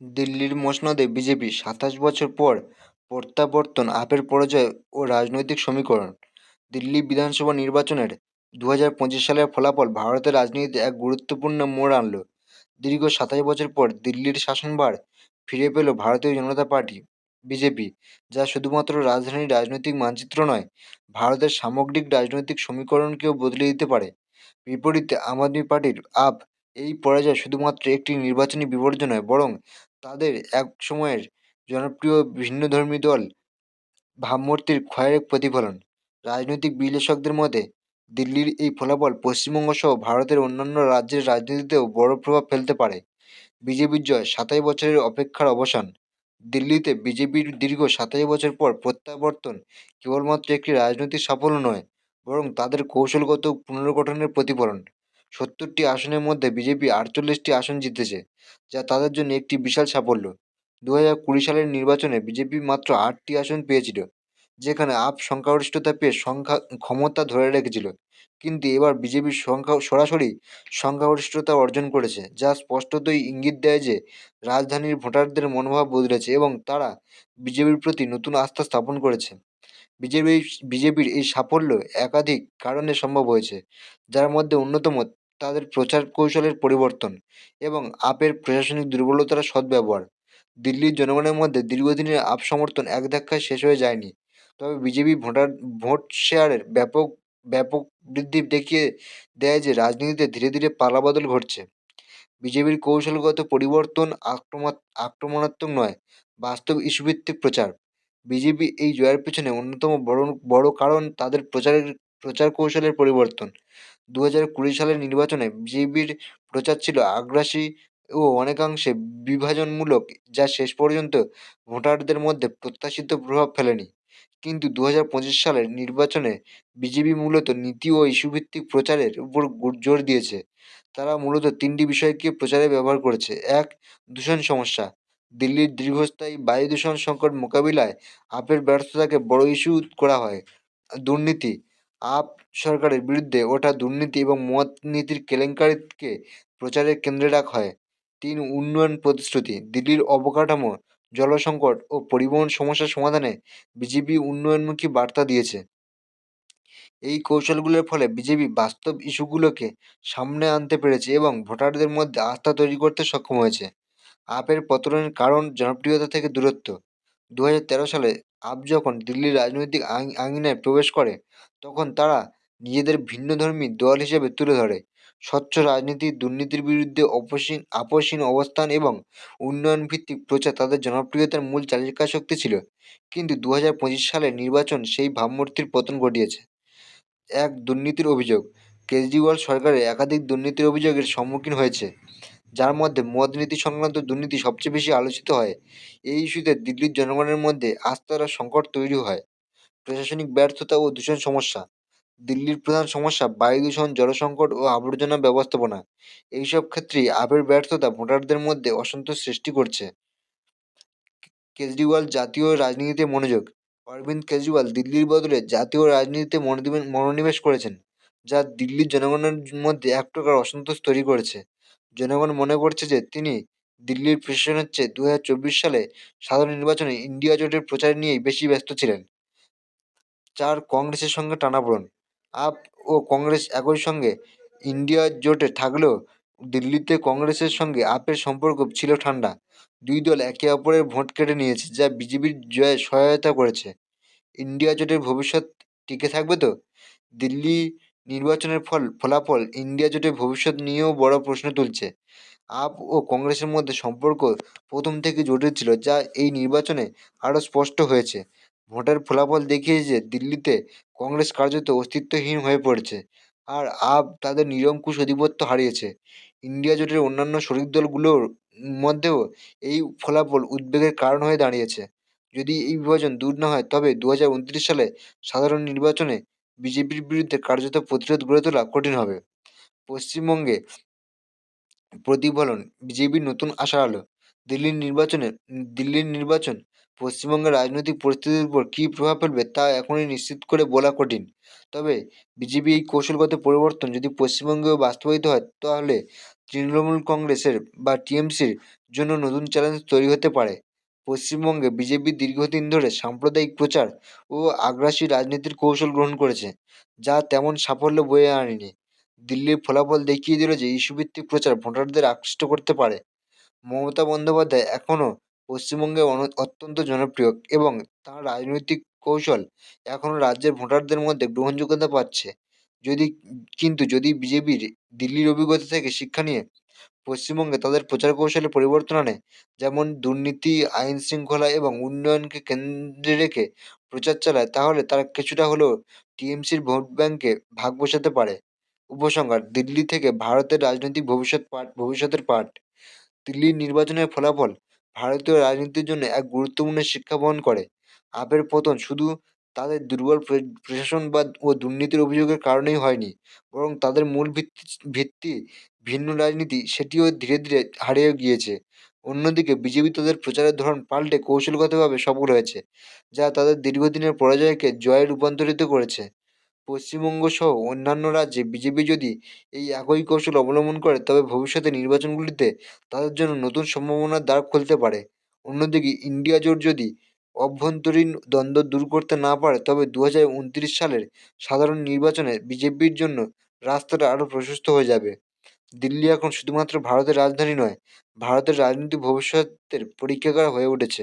দিল্লির মসনদে বিজেপি সাতাশ বছর পর প্রত্যাবর্তন, আপের পরাজয় ও রাজনৈতিক সমীকরণ। দিল্লি বিধানসভা নির্বাচনের দু হাজার পঁচিশ সালের ফলাফল ভারতের রাজনীতিতে এক গুরুত্বপূর্ণ মোড় আনলো। দীর্ঘ সাতাশ বছর পর দিল্লির শাসনভার ফিরে পেল ভারতীয় জনতা পার্টি, বিজেপি, যা শুধুমাত্র রাজধানীর রাজনৈতিক মানচিত্র নয়, ভারতের সামগ্রিক রাজনৈতিক সমীকরণকেও বদলে দিতে পারে। বিপরীতে আম আদমি পার্টির আপ এই পরাজয় শুধুমাত্র একটি নির্বাচনী বিপর্যয় নয়, বরং তাদের এক সময়ের জনপ্রিয় ভিন্নধর্মী দল ভাবমূর্তির ক্ষয়ের প্রতিফলন। রাজনৈতিক বিশ্লেষকদের মতে, দিল্লির এই ফলাফল পশ্চিমবঙ্গ সহ ভারতের অন্যান্য রাজ্যের রাজনীতিতেও বড় প্রভাব ফেলতে পারে। বিজেপির জয় সাতাশ বছরের অপেক্ষার অবসান। দিল্লিতে বিজেপির দীর্ঘ সাতাশ বছর পর প্রত্যাবর্তন কেবলমাত্র একটি রাজনৈতিক সাফল্য নয়, বরং তাদের কৌশলগত পুনর্গঠনের প্রতিফলন। সত্তরটি আসনের মধ্যে বিজেপি আটচল্লিশটি আসন জিতেছে, যা তাদের জন্য একটি বিশাল সাফল্য। দু হাজার কুড়ি সালের নির্বাচনে বিজেপি মাত্র আটটি আসন পেয়েছিল, যেখানে আপ সংখ্যাগরিষ্ঠতা পেয়ে সংখ্যা, ক্ষমতা ধরে রেখেছিল। কিন্তু এবার বিজেপির সংখ্যা, সরাসরি সংখ্যাগরিষ্ঠতা অর্জন করেছে, যা স্পষ্টতই ইঙ্গিত দেয় যে রাজধানীর ভোটারদের মনোভাব বদলেছে এবং তারা বিজেপির প্রতি নতুন আস্থা স্থাপন করেছে। বিজেপি, বিজেপির এই সাফল্য একাধিক কারণে সম্ভব হয়েছে, যার মধ্যে অন্যতম তাদের প্রচার কৌশলের পরিবর্তন এবং আপের প্রশাসনিক দুর্বলতার সদ্ব্যবহার। দিল্লির জনগণের মধ্যে দীর্ঘদিনের আপ সমর্থন এক ধাক্কায় শেষ হয়ে যায়নি। তবে বিজেপি ভোটার, ভোট শেয়ারের ব্যাপক ব্যাপক বৃদ্ধি দেখিয়ে দেয় যে রাজনীতিতে ধীরে ধীরে পালাবদল ঘটছে। বিজেপির কৌশলগত পরিবর্তন আক্রমা আক্রমণাত্মক নয়, বাস্তব ইস্যুভিত্তিক প্রচার। বিজেপি এই জয়ের পেছনে অন্যতম বড় বড় কারণ তাদের প্রচারের, প্রচার কৌশলের পরিবর্তন। দু হাজার কুড়ি সালের নির্বাচনে বিজেপির প্রচার ছিল আগ্রাসী ও অনেকাংশে বিভাজনমূলক, যা শেষ পর্যন্ত ভোটারদের মধ্যে প্রত্যাশিত প্রভাব ফেলেনি। কিন্তু দু হাজার পঁচিশ সালের নির্বাচনে বিজেপি মূলত নীতি ও ইস্যুভিত্তিক প্রচারের উপর জোর দিয়েছে। তারা মূলত তিনটি বিষয়কে প্রচারে ব্যবহার করেছে। এক, দূষণ সমস্যা। দিল্লির দীর্ঘস্থায়ী বায়ু দূষণ সংকট মোকাবিলায় আপের ব্যর্থতাকে বড় ইস্যু করা হয়। দুর্নীতি। আপ সরকারের বিরুদ্ধে ওঠা দুর্নীতি এবং মদ নীতির কেলেঙ্কারিকে প্রচারের কেন্দ্রে রাখা হয়। তিন উন্নয়ন প্রতিশ্রুতি, দিল্লির অবকাঠামো, জলসংকট ও পরিবহন সমস্যার সমাধানে বিজেপি উন্নয়নমুখী বার্তা দিয়েছে। এই কৌশলগুলোর ফলে বিজেপি বাস্তব ইস্যুগুলোকে সামনে আনতে পেরেছে এবং ভোটারদের মধ্যে আস্থা তৈরি করতে সক্ষম হয়েছে। আপের পতনের কারণ জনপ্রিয়তা থেকে দূরত্ব। দু হাজার তেরো সালে আপ যখন দিল্লির রাজনৈতিক আঙিনায় প্রবেশ করে, তখন তারা নিজেদের ভিন্নধর্মী দল হিসেবে তুলে ধরে। স্বচ্ছ রাজনীতি, দুর্নীতির বিরুদ্ধে অপসীন, আপসীন অবস্থান এবং উন্নয়ন ভিত্তিক প্রচার তাদের জনপ্রিয়তার মূল চালিকা শক্তি ছিল। কিন্তু দু হাজার পঁচিশ সালের নির্বাচন সেই ভাবমূর্তির পতন ঘটিয়েছে। এক দুর্নীতির অভিযোগ, কেজরিওয়াল সরকারের একাধিক দুর্নীতির অভিযোগের সম্মুখীন হয়েছে। যার মধ্যে মদ নীতি সংক্রান্ত দুর্নীতি সবচেয়ে বেশি আলোচিত হয়। এই ইস্যুতে দিল্লির জনগণের মধ্যে আস্থার সংকট তৈরি হয়। প্রশাসনিক ব্যর্থতা ও দূষণ সমস্যা। দিল্লির প্রধান সমস্যা বায়ু দূষণ, জলসংকট ও আবর্জনা ব্যবস্থাপনা। এইসব ক্ষেত্রেই আবের ব্যর্থতা ভোটারদের মধ্যে অসন্তোষ সৃষ্টি করছে। কেজরিওয়াল জাতীয় রাজনীতিতে মনোযোগ। অরবিন্দ কেজরিওয়াল দিল্লির বদলে জাতীয় রাজনীতিতে মনোনিবেশ করেছেন, যা দিল্লির জনগণের মধ্যে এক প্রকার অসন্তোষ তৈরি করেছে। জনগণ মনে করছে যে তিনি দিল্লির প্রশাসনের চেয়ে দু চব্বিশ সালে সাধারণ নির্বাচনে ইন্ডিয়া জোটের প্রচার নিয়েই বেশি ব্যস্ত ছিলেন। চার কংগ্রেসের সঙ্গে টানাপোড়েন। আপ ও কংগ্রেস একই সঙ্গে ইন্ডিয়া জোটে থাকলেও দিল্লিতে কংগ্রেসের সঙ্গে আপের সম্পর্ক ছিল ঠান্ডা। দুই দল একে অপরের ভোট কেটে নিয়েছে, যা বিজেপির জয়ে সহায়তা করেছে। ইন্ডিয়া জোটের ভবিষ্যৎ টিকে থাকবে তো? দিল্লি নির্বাচনের ফল, ফলাফল ইন্ডিয়া জোটের ভবিষ্যৎ নিয়েও বড় প্রশ্ন তুলছে। আপ ও কংগ্রেসের মধ্যে সম্পর্ক প্রথম থেকে জটিল ছিল, যা এই নির্বাচনে আরও স্পষ্ট হয়েছে। ভোটের ফলাফল দেখিয়েছে দিল্লিতে কংগ্রেস কার্যত অস্তিত্বহীন হয়ে পড়েছে, আর আপ তাদের নিরঙ্কুশ আধিপত্য হারিয়েছে। ইন্ডিয়া জোটের অন্যান্য শরিক দলগুলোর মধ্যেও এই ফলাফল উদ্বেগের কারণ হয়ে দাঁড়িয়েছে। যদি এই বিভাজন দূর না হয়, তবে দু হাজার উনত্রিশ সালে সাধারণ নির্বাচনে বিজেপির বিরুদ্ধে কার্যত প্রতিরোধ গড়ে তোলা কঠিন হবে। পশ্চিমবঙ্গে প্রতিফলন বিজেপির নতুন আশার আলো দিল্লির নির্বাচনে, দিল্লির নির্বাচন পশ্চিমবঙ্গের রাজনৈতিক পরিস্থিতির উপর কী প্রভাব ফেলবে তা এখনই নিশ্চিত করে বলা কঠিন। তবে বিজেপি এই কৌশলগত পরিবর্তন যদি পশ্চিমবঙ্গেও বাস্তবায়িত হয়, তাহলে তৃণমূল কংগ্রেসের বা টিএমসির জন্য নতুন চ্যালেঞ্জ তৈরি হতে পারে। পশ্চিমবঙ্গে বিজেপি দীর্ঘদিন ধরে সাম্প্রদায়িক প্রচার ও আগ্রাসী রাজনীতির কৌশল গ্রহণ করেছে, যা তেমন সাফল্য বয়ে আনেনি। দিল্লির ফলাফল দেখিয়ে দিল যে ইস্যুভিত্তিক প্রচার ভোটারদের আকৃষ্ট করতে পারে। মমতা বন্দ্যোপাধ্যায় এখনও পশ্চিমবঙ্গে অত্যন্ত জনপ্রিয় এবং তাঁর রাজনৈতিক কৌশল এখনও রাজ্যের ভোটারদের মধ্যে গ্রহণযোগ্যতা পাচ্ছে। যদি, কিন্তু যদি বিজেপির দিল্লির অভিজ্ঞতা থেকে শিক্ষা নিয়ে পশ্চিমবঙ্গে তাদের প্রচার কৌশলে পরিবর্তন আনে। যেমন দুর্নীতি, আইন শৃঙ্খলা এবং উন্নয়নকে কেন্দ্রে রেখে প্রচার চালায়, তাহলে তারা কিছুটা হলেও টিএমসির ভোট ব্যাংকে ভাগ বসাতে পারে। উপসংহার, দিল্লি থেকে ভারতের রাজনৈতিক ভবিষ্যৎ পাঠ, ভবিষ্যতের পাঠ। দিল্লির নির্বাচনের ফলাফল ভারতীয় রাজনীতির জন্য এক গুরুত্বপূর্ণ শিক্ষা বহন করে। আপের পতন শুধু তাদের দুর্বল প্র- প্রশাসন বা ও দুর্নীতির অভিযোগের কারণেই হয়নি। বরং তাদের মূল ভিত্তি ভিত্তি ভিন্ন রাজনীতি সেটিও ধীরে ধীরে হারিয়ে গিয়েছে। অন্যদিকে বিজেপি তাদের প্রচারের ধরন পাল্টে কৌশলগতভাবে সফল হয়েছে, যা তাদের দীর্ঘদিনের পরাজয়কে জয়ে রূপান্তরিত করেছে। পশ্চিমবঙ্গ সহ অন্যান্য রাজ্যে বিজেপি যদি এই একই কৌশল অবলম্বন করে, তবে ভবিষ্যতে নির্বাচনগুলিতে তাদের জন্য নতুন সম্ভাবনার দ্বার খুলতে পারে। অন্যদিকে ইন্ডিয়া জোট যদি অভ্যন্তরীণ দ্বন্দ্ব দূর করতে না পারে, তবে দু হাজার উনত্রিশ সালের সাধারণ নির্বাচনে বিজেপির জন্য রাস্তাটা আরও প্রশস্ত হয়ে যাবে। দিল্লি এখন শুধুমাত্র ভারতের রাজধানী নয়, ভারতের রাজনীতি ভবিষ্যতের পরীক্ষাগার হয়ে উঠেছে।